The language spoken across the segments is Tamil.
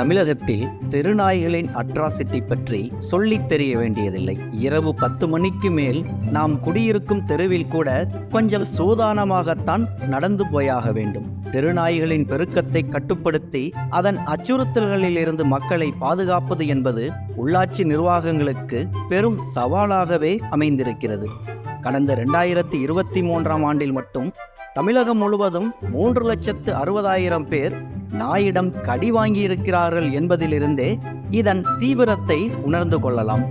தமிழகத்தில் தெருநாய்களின் அட்ராசிட்டி பற்றி சொல்லித் தெரிய வேண்டியதில்லை. இரவு பத்து மணிக்கு மேல் நாம் குடியிருக்கும் தெருவில் கூட கொஞ்சம் சூதானமாகத்தான் நடந்து போயாக வேண்டும். தெருநாய்களின் பெருக்கத்தை கட்டுப்படுத்தி அதன் அச்சுறுத்தல்களில் இருந்து மக்களை பாதுகாப்பது என்பது உள்ளாட்சி நிர்வாகங்களுக்கு பெரும் சவாலாகவே அமைந்திருக்கிறது. கடந்த ரெண்டாயிரத்தி இருபத்தி மூன்றாம் ஆண்டில் மட்டும் தமிழகம் முழுவதும் மூன்று லட்சத்து அறுபதாயிரம் பேர் நாயிடம் கடி வாங்கியிருக்கிறார்கள் என்பதிலிருந்தே இதன் தீவிரத்தை உணர்ந்து கொள்ளலாம்.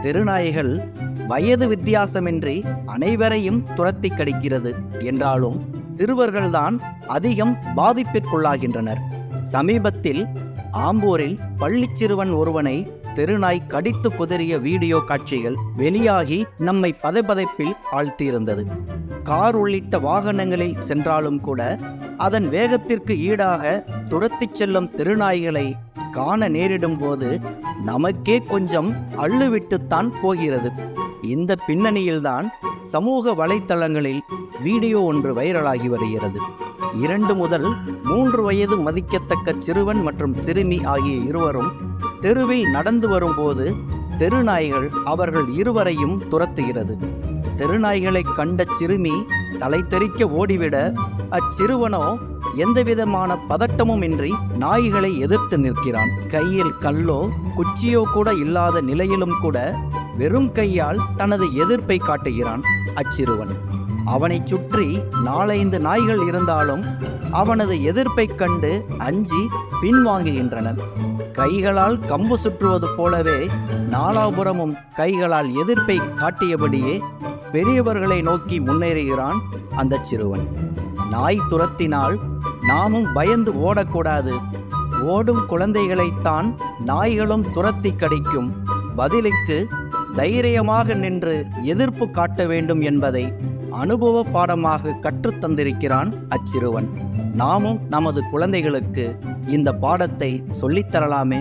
தெருநாய்கள் வயது வித்தியாசமின்றி அனைவரையும் துரத்தி கடிக்கிறது என்றாலும் சிறுவர்கள்தான் அதிகம் பாதிப்பிற்குள்ளாகின்றனர். சமீபத்தில் ஆம்பூரில் பள்ளிச் சிறுவன் ஒருவனை தெருநாய் கடித்து குதறிய வீடியோ காட்சிகள் வெளியாகி நம்மை பதைபதைப்பில் ஆழ்த்தியிருந்தது. கார் உள்ளிட்ட வாகனங்களில் சென்றாலும் கூட அதன் வேகத்திற்கு ஈடாக துரத்திச் செல்லும் திருநாய்களை காண நேரிடும் போது நமக்கே கொஞ்சம் அள்ளுவிட்டுத்தான் போகிறது. இந்த பின்னணியில்தான் சமூக வலைத்தளங்களில் வீடியோ ஒன்று வைரலாகி வருகிறது. இரண்டு முதல் மூன்று வயது மதிக்கத்தக்க சிறுவன் மற்றும் சிறுமி ஆகிய இருவரும் தெருவில் நடந்து வரும்போது தெருநாய்கள் அவர்கள் இருவரையும் துரத்துகிறது. தெருநாய்களை கண்ட சிறுமி தலை தெறிக்க ஓடிவிட அச்சிறுவனோ எந்தவிதமான பதட்டமும் இன்றி நாய்களை எதிர்த்து நிற்கிறான். கையில் கல்லோ குச்சியோ கூட இல்லாத நிலையிலும் கூட வெறும் கையால் தனது எதிர்ப்பை காட்டுகிறான் அச்சிறுவன். அவனைச் சுற்றி நாலைந்து நாய்கள் இருந்தாலும் அவனது எதிர்ப்பைக் கண்டு அஞ்சி பின்வாங்குகின்றனர். கைகளால் கம்பு சுற்றுவது போலவே நாலாபுரமும் கைகளால் எதிர்ப்பை காட்டியபடியே பெரியவர்களை நோக்கி முன்னேறுகிறான் அந்த சிறுவன். நாய் துரத்தினால் நாமும் பயந்து ஓடக்கூடாது. ஓடும் குழந்தைகளைத்தான் நாய்களும் துரத்தி கடிக்கும். பதிலுக்கு தைரியமாக நின்று எதிர்ப்பு காட்ட வேண்டும் என்பதை அனுபவ பாடமாக கற்றுத்தந்திருக்கிறான் அச்சிறுவன். நாமும் நமது குழந்தைகளுக்கு இந்த பாடத்தை சொல்லித்தரலாமே